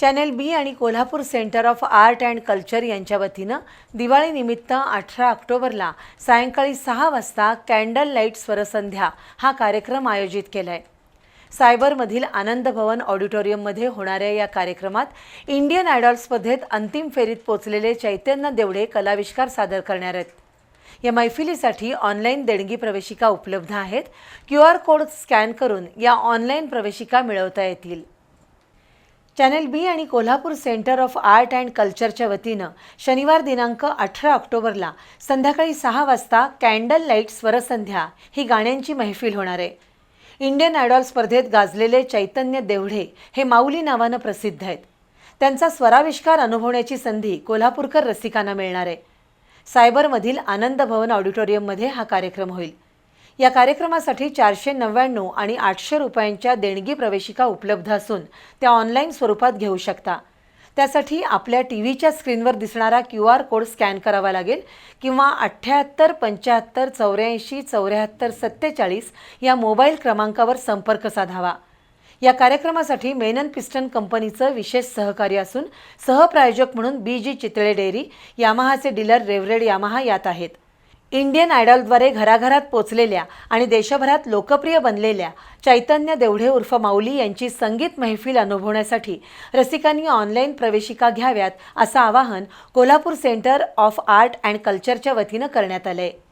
Channel B आणि Kolhapur centre of art and culture यांच्या वतीनं दिवाळीनिमित्त अठरा ऑक्टोबरला सायंकाळी सहा वाजता कॅन्डल लाइट स्वरसंध्या हा कार्यक्रम आयोजित केला आहे सायबरमधील आनंद भवन ऑडिटोरियममध्ये होणाऱ्या या कार्यक्रमात इंडियन आयडॉल स्पर्धेत अंतिम फेरीत पोचलेले चैतन्य देवडे कलाविष्कार सादर करणार आहेत. या मैफिलीसाठी ऑनलाईन देणगी प्रवेशिका उपलब्ध आहेत. क्यू आर कोड स्कॅन करून या ऑनलाईन प्रवेशिका मिळवता येतील. चॅनेल बी आणि Kolhapur centre of art and कल्चरच्या वतीनं शनिवार दिनांक अठरा ऑक्टोबरला संध्याकाळी सहा वाजता कॅन्डल लाइट स्वरसंध्या ही गाण्यांची मैफिल होणार आहे. इंडियन आयडॉल स्पर्धेत गाजलेले चैतन्य देवढे हे माऊली नावानं प्रसिद्ध आहेत. त्यांचा स्वराविष्कार अनुभवण्याची संधी कोल्हापूरकर रसिकांना मिळणार आहे. सायबरमधील आनंद भवन ऑडिटोरियममध्ये हा कार्यक्रम होईल. या कार्यक्रमासाठी चारशे नव्याण्णव आणि आठशे रुपयांच्या देणगी प्रवेशिका उपलब्ध असून त्या ऑनलाईन स्वरूपात घेऊ शकता. त्यासाठी आपल्या टी व्हीच्या स्क्रीनवर दिसणारा क्यू आर कोड स्कॅन करावा लागेल किंवा अठ्ठ्याहत्तर पंच्याहत्तर चौऱ्याऐंशी चौऱ्याहत्तर सत्तेचाळीस या मोबाईल क्रमांकावर संपर्क साधावा. या कार्यक्रमासाठी मेनन पिस्टन कंपनीचं विशेष सहकार्य असून सहप्रायोजक म्हणून बी जी चितळे डेअरी यामाहाचे डीलर रेवरेड यामाहा यात आहेत. इंडियन आयडॉलद्वारे घराघरात पोचलेल्या आणि देशभरात लोकप्रिय बनलेल्या चैतन्य देवढे उर्फ माऊली यांची संगीत मैफिल अनुभवण्यासाठी रसिकांनी ऑनलाईन प्रवेशिका घ्याव्यात असं आवाहन Kolhapur centre of art and कल्चरच्या वतीनं करण्यात आलं आहे